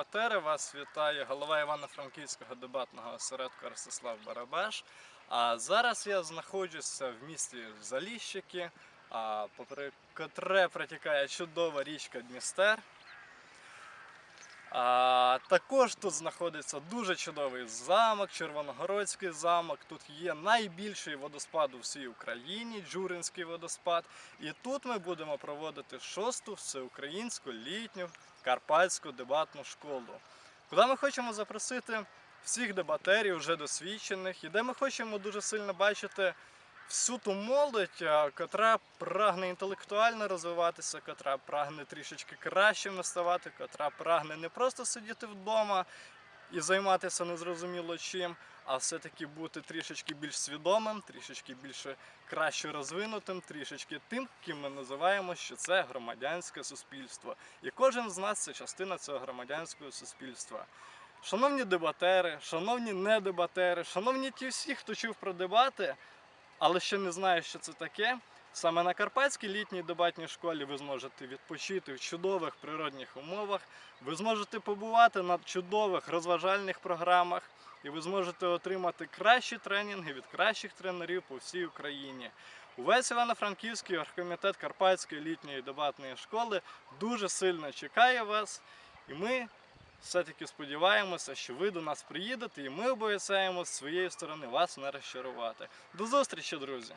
дебатери. Вас вітає голова Івано-Франківського дебатного осередку Ростислав Барабаш. А зараз я знаходжуся в місті Заліщики, попри котре протікає чудова річка Дністер. А, також тут знаходиться дуже чудовий замок, Червоногородський замок. Тут є найбільший водоспад у всій Україні, Джуринський водоспад. І тут ми будемо проводити шосту всеукраїнську літню карпатську дебатну школу, куди ми хочемо запросити всіх дебатерів, вже досвідчених, і де ми хочемо дуже сильно бачити всю ту молодь, котра прагне інтелектуально розвиватися, котра прагне трішечки кращими ставати, котра прагне не просто сидіти вдома і займатися незрозуміло чим, а все-таки бути трішечки більш свідомим, трішечки більше краще розвинутим, трішечки тим, ким ми називаємо, що це громадянське суспільство. І кожен з нас це частина цього громадянського суспільства. Шановні дебатери, шановні недебатери, шановні ті всі, хто чув про дебати, але ще не знає, що це таке. Саме на Карпатській літній дебатній школі ви зможете відпочити в чудових природних умовах, ви зможете побувати на чудових розважальних програмах, і ви зможете отримати кращі тренінги від кращих тренерів по всій Україні. Увесь Івано-Франківський оргкомітет Карпатської літньої дебатної школи дуже сильно чекає вас, і ми все-таки сподіваємося, що ви до нас приїдете, і ми обіцяємо з своєї сторони вас не розчарувати. До зустрічі, друзі!